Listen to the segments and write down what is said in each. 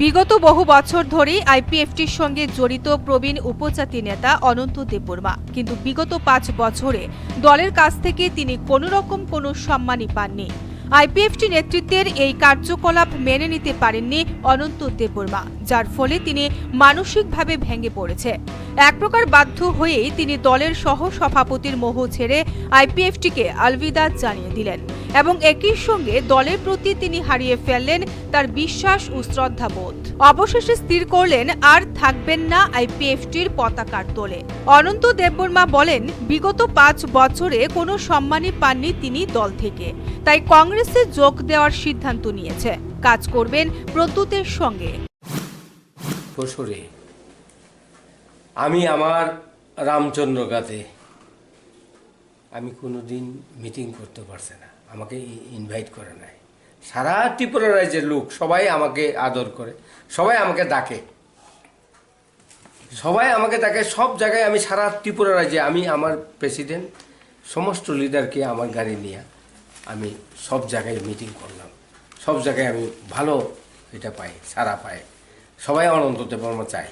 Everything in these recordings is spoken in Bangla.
বিগত বহু বছর ধরেই আইপিএফটির সঙ্গে জড়িত প্রবীণ উপজাতি নেতা অনন্ত দেববর্মা। কিন্তু বিগত পাঁচ বছরে দলের কাছ থেকে তিনি কোনো রকম কোনো সম্মানই পাননি। আইপিএফটি নেতৃত্বের এই কার্যকলাপ মেনে নিতে পারেননি অনন্ত দেববর্মা, যার ফলে তিনি মানসিকভাবে ভেঙে পড়েছে। এক প্রকার বাধ্য হয়েই তিনি দলের সহ সভাপতির মোহ ছেড়ে আইপিএফটিকে আলবিদা জানিয়ে দিলেন এবং একই সঙ্গে দলের প্রতি তিনি হারিয়ে ফেললেন তার বিশ্বাস ও শ্রদ্ধাবোধ। অবশেষে স্থির করলেন, আর থাকবেন না আইপিএফটির পতাকার তোলে। অনন্ত দেববর্মা বলেন, বিগত পাঁচ বছরে কোনো সম্মানই পাননি তিনি দল থেকে। তাই কংগ্রেসে যোগ দেওয়ার সিদ্ধান্ত নিয়েছে। কাজ করবেন প্রদ্যুতের সঙ্গে। আমি আমার রামচন্দ্র গাতে আমি কোনো দিন মিটিং করতে পারছে না। আমাকে ইনভাইট করে নাই। সারা ত্রিপুরা রাজ্যের লোক সবাই আমাকে আদর করে, সবাই আমাকে ডাকে। সবাই আমাকে ডাকে, সব জায়গায় আমি সারা ত্রিপুরা রাজ্যে, আমি আমার প্রেসিডেন্ট সমস্ত লিডারকে আমার গাড়ি নিয়ে আমি সব জায়গায় মিটিং করলাম। সব জায়গায় আমি ভালো এটা পাই সারা পাই। সবাই অনন্ত দেববর্মা চাই।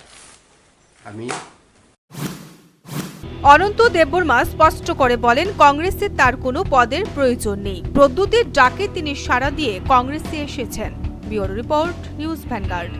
আমি অনন্ত দেববর্মা স্পষ্ট করে বলেন, কংগ্রেসে তার কোনো পদের প্রয়োজন নেই। প্রদ্যুতের ডাকে তিনি সাড়া দিয়ে কংগ্রেসে এসেছেন। Bureau report, News Vanguard.